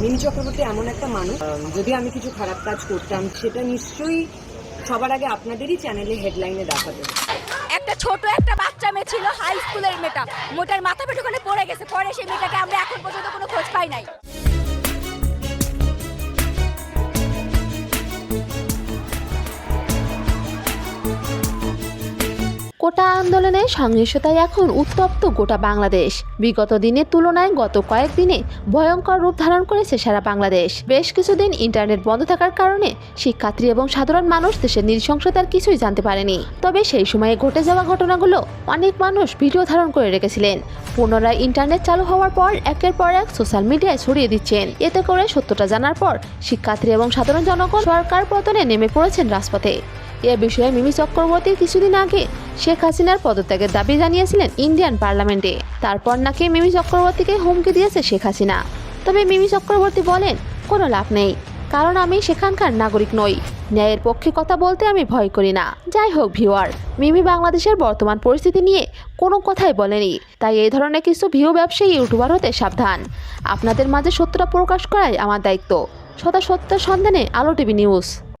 Mini Chakraborty এমন একটা মানুষ যদি আমি কিছু খারাপ কাজ করতাম, সেটা নিশ্চয়ই সবার আগে আপনাদেরই চ্যানেলে হেডলাইনে দেখাবে একটা ছোট একটা বাচ্চা মেয়ে ছিল হাই স্কুলের মেয়েটা। মোটার মাথা পেটে ওখানে পড়ে গেছে, পরে সেই মেয়েটাকে আমরা এখন পর্যন্ত কোনো খোঁজ পাই নাই। কোটা আন্দোলনে সহিংসতায় এখন উত্তপ্ত গোটা বাংলাদেশ। বিগত দিনের তুলনায় গত কয়েকদিনে ভয়ঙ্কর রূপ ধারণ করেছে সারা বাংলাদেশ। বেশ কিছুদিন ইন্টারনেট বন্ধ থাকার কারণে শিক্ষার্থী এবং সাধারণ মানুষ দেশের নৃশংসতার কিছুই জানতে পারেনি। তবে সেই সময়ে ঘটে যাওয়া ঘটনাগুলো অনেক মানুষ ভিডিও ধারণ করে রেখেছিলেন। পুনরায় ইন্টারনেট চালু হওয়ার পর একের পর এক সোশ্যাল মিডিয়ায় ছড়িয়ে দিচ্ছেন। এতে করে সত্যটা জানার পর শিক্ষার্থী এবং সাধারণ জনগণ সরকার পতনে নেমে পড়েছেন রাজপথে। এ বিষয়ে মিমি চক্রবর্তী কিছুদিন আগে শেখ হাসিনার পদত্যাগের দাবি জানিয়েছিলেন ইন্ডিয়ান পার্লামেন্টে। তারপর নাকি মিমি চক্রবর্তীকে হুমকি দিয়েছে শেখ হাসিনা। তবে মিমি চক্রবর্তী বলেন, কোনো লাভ নেই। কারণ আমি সেখানকার নাগরিক নই। ন্যায়ের পক্ষে কথা বলতে আমি ভয় করি না। যাই হোক, ভিউয়ার, মিমি বাংলাদেশের বর্তমান পরিস্থিতি নিয়ে কোনো কথাই বলেনি। তাই এই ধরনের কিছু ভিউ ব্যবসায়ী ইউটিউবার হতে সাবধান। আপনাদের মাঝে সত্যটা প্রকাশ করাই আমার দায়িত্ব। সদা সত্যের সন্ধানে আলো টিভি নিউজ।